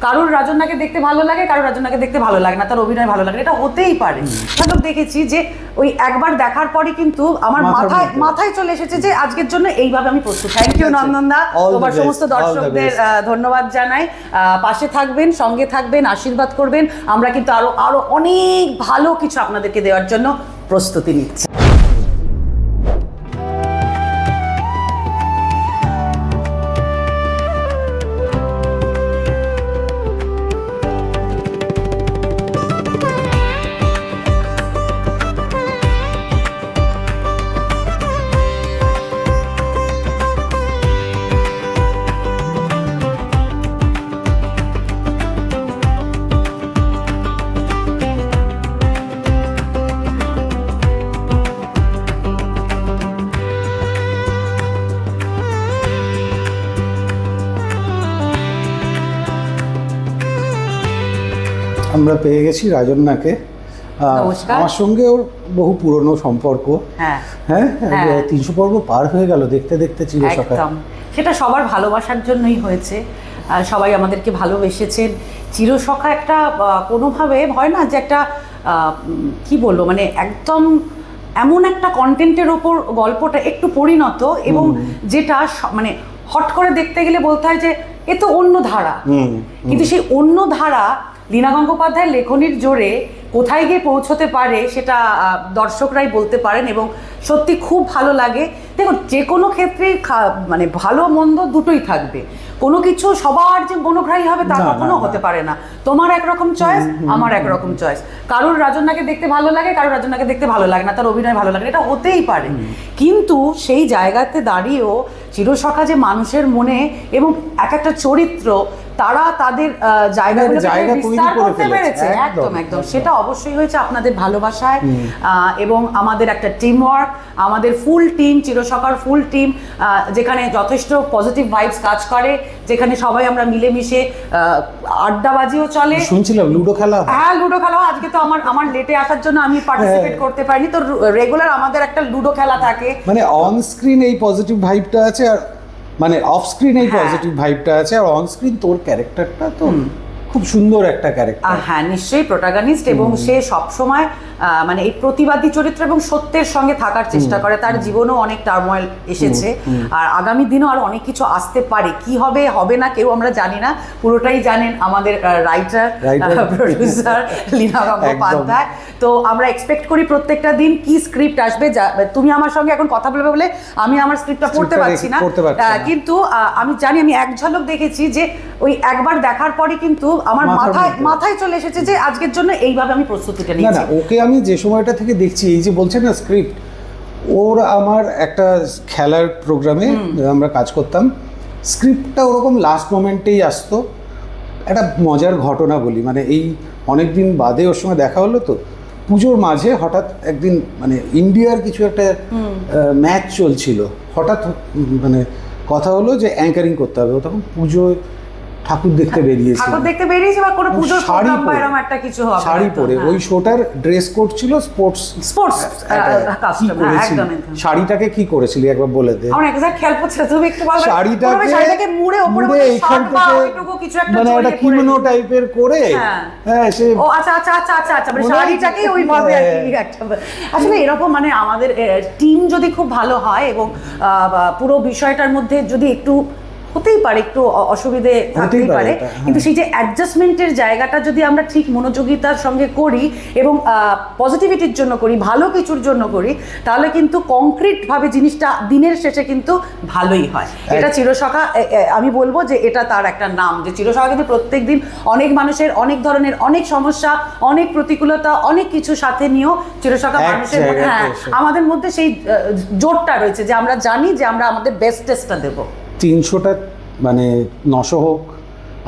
কারোর রাজন্যাকে দেখতে ভালো লাগে কারোর রাজন্যাকে দেখতে ভালো লাগে না তার অভিনয় ভালো লাগে এটা হতেই পারে। তো দেখেছি যে ওই একবার দেখার পরে কিন্তু আমার মাথায় মাথায় চলে এসেছে যে আজকের জন্য এইভাবে আমি প্রস্তুত। থ্যাংক ইউ নন্দনদা। তোমার সমস্ত দর্শকদের ধন্যবাদ জানাই। আহ, পাশে থাকবেন সঙ্গে থাকবেন আশীর্বাদ করবেন। আমরা কিন্তু আরও আরও অনেক ভালো কিছু আপনাদেরকে দেওয়ার জন্য প্রস্তুতি নিচ্ছি। আমরা পেয়ে গেছি রাজন্যাকে। আমার সঙ্গে ওর বহু পুরনো সম্পর্ক। হ্যাঁ। হ্যাঁ? হ্যাঁ। তিনশো পর্ব পার হয়ে গেল দেখতে দেখতে ছিল সকাল সেটা সবার ভালোবাসার জন্যই হয়েছে। সবাই আমাদেরকে ভালোবেসেছেন। চিরসখা একটা কোনোভাবে হয় না যে একটা কি বলব মানে একদম এমন একটা কন্টেন্টের ওপর গল্পটা একটু পরিণত এবং যেটা মানে হট করে দেখতে গেলে বলতে হয় যে এ তো অন্য ধারা। কিন্তু সেই অন্য ধারা লীনা গঙ্গোপাধ্যায়ের লেখনির জোরে কোথায় গিয়ে পৌঁছতে পারে সেটা দর্শকরাই বলতে পারেন এবং সত্যি খুব ভালো লাগে। দেখুন যে কোনো ক্ষেত্রেই খা- মানে ভালো মন্দ দুটোই থাকবে। কোনো কিছু সবার যে মনোগ্রাহী হবে তা কখনো হতে পারে না। তোমার একরকম চয়েস আমার একরকম চয়েস কারোর রাজনাকে দেখতে ভালো লাগে কারোর রাজনাকে দেখতে ভালো লাগে না তার অভিনয় ভালো লাগে এটা হতেই পারে। কিন্তু সেই জায়গাতে দাঁড়িয়েও চিরসখা যে মানুষের মনে এবং এক একটা চরিত্র তারা তাদের বিস্তার করতে পেরেছে। একদম, একদম। সেটা অবশ্যই হয়েছে আপনাদের ভালোবাসায়। এবং আমাদের একটা টিম ওয়ার্ক আমাদের ফুল টিম চিরসকার ফুল টিম যেখানে যথেষ্ট পজিটিভ ভাইবস কাজ করে যেখানে সবাই আমরা মিলেমিশে আড্ডাবাজিও চলে। শুনছিলাম লুডো খেলা হ্যাঁ। লুডো খেলা আজকে তো আমার আমার লেটে আসার জন্য আমি পার্টিসিপেট হ্যাঁ। করতে পারিনি। তো রেগুলার আমাদের একটা লুডো খেলা থাকে। মানে অন স্ক্রিন এই পজিটিভ ভাইবটা আছে আর মানে অফ স্ক্রিন এই হ্যাঁ। পজিটিভ ভাইবটা আছে আর অন স্ক্রিন তোর ক্যারেক্টারটা তো খুব সুন্দর একটা ক্যারেক্টার হ্যাঁ নিশ্চয়ই প্রোটাগনিস্ট এবং সে সবসময় মানে এই প্রতিবাদী চরিত্র এবং সত্যের সঙ্গে থাকার চেষ্টা করে। তার জীবনেও অনেক টার্ময়েল এসেছে। আর আগামী দিনেও আর অনেক কিছু আসতে পারে। কি হবে হবে না কেউ আমরা জানি না। পুরোটাই জানেন আমাদের রাইটার. প্রডিউসার লীনা গঙ্গোপাধ্যায় তো আমরা এক্সপেক্ট করি প্রত্যেকটা দিন কি স্ক্রিপ্ট আসবে। যা- তুমি আমার সঙ্গে এখন কথা বলবে বলে আমি আমার স্ক্রিপ্টটা পড়তে পারছি না। কিন্তু আমি জানি আমি এক ঝলক দেখেছি যে ওই একবার দেখার পরে কিন্তু আমার মাথায় মাথায় চলে এসেছে যে আজকের জন্য এইভাবে আমি প্রস্তুতিটা না নিচ্ছি। না ওকে আমি যে সময়টা থেকে দেখছি এই যে বলছে না স্ক্রিপ্ট ওর আমার একটা খেলার প্রোগ্রামে আমরা কাজ করতাম। স্ক্রিপ্টটা ওরকম লাস্ট মোমেন্টেই আসতো। একটা মজার ঘটনা বলি মানে এই অনেক দিন বাদে ওর সঙ্গে দেখা হলো তো পুজোর মাঝে হঠাৎ একদিন মানে ইন্ডিয়ার কিছু একটা ম্যাচ চলছিল। হঠাৎ মানে কথা হলো যে অ্যাঙ্কারিং করতে হবে। তখন পুজোয় ঠাকুর দেখতে বেরিয়েছিল। ঠাকুর দেখতে বেরিয়েছি বা কোনো পুজোর শাড়ি পরে। এরকম একটা কিছু হবে শাড়ি পরে। ওই শোটার ড্রেস কোড ছিল স্পোর্টস স্পোর্টস কি করেছিলি? শাড়িটাকে কি করেছিলি? একবার বলে দে। আমার এক্সাক্ট খেয়াল পড়ছে তুমি একটু শাড়িটাকে শাড়িটাকে মুড়ে থেকে ওইটুকু কিছু একটা মানে একটা কিমোনো টাইপের করে হ্যাঁ। হ্যাঁ সে ও আচ্ছা আচ্ছা আচ্ছা আচ্ছা আচ্ছা মানে হয় শাড়িটাকেই ওইভাবে আর কি হ্যাঁ। একটা আসলে এরকম মানে আমাদের টিম যদি খুব ভালো হয় এবং পুরো বিষয়টার মধ্যে যদি একটু হতেই পারে একটু অসুবিধে থাকতেই পারে। হ্যাঁ। কিন্তু সেই যে অ্যাডজাস্টমেন্টের জায়গাটা যদি আমরা ঠিক মনোযোগিতার সঙ্গে করি এবং পজিটিভিটির জন্য করি ভালো কিছুর জন্য করি তাহলে কিন্তু কংক্রিট ভাবে জিনিসটা দিনের শেষে কিন্তু ভালোই হয়। এটা চিরসখা আমি বলব যে এটা তার একটা নাম যে চিরসখা কিন্তু প্রত্যেক দিন অনেক মানুষের অনেক ধরনের অনেক সমস্যা অনেক প্রতিকূলতা অনেক কিছু সাথে নিয়েও চিরসখা মানুষের হ্যাঁ আমাদের মধ্যে সেই জোরটা রয়েছে যে আমরা জানি যে আমরা আমাদের বেস্টেস্টটা দেবো। তিনশোটা মানে নশো হোক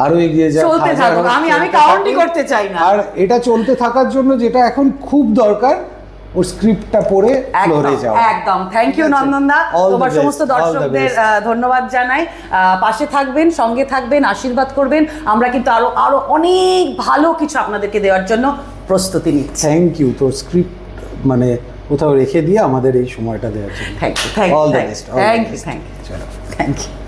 আরও এগিয়ে চলতে থাকুক। আমি- আমি চলতে করতে চাই না। আর এটা চলতে থাকার জন্য যেটা এখন খুব দরকার ওর স্ক্রিপ্টটা পড়ে ফ্লোরে যাওয়া। একদম। Thank you? নন্দনদা। তোমার সমস্ত দর্শকদের ধন্যবাদ জানাই। পাশে থাকবেন সঙ্গে থাকবেন আশীর্বাদ করবেন। আমরা কিন্তু আরও আরও অনেক ভালো কিছু আপনাদেরকে দেওয়ার জন্য প্রস্তুতি নিচ্ছি। থ্যাংক ইউ তোর স্ক্রিপ্ট মানে কোথাও রেখে দিয়ে আমাদের এই সময়টা দেওয়ার জন্য। Thank you thank you thank you thank you চলো থ্যাংক ইউ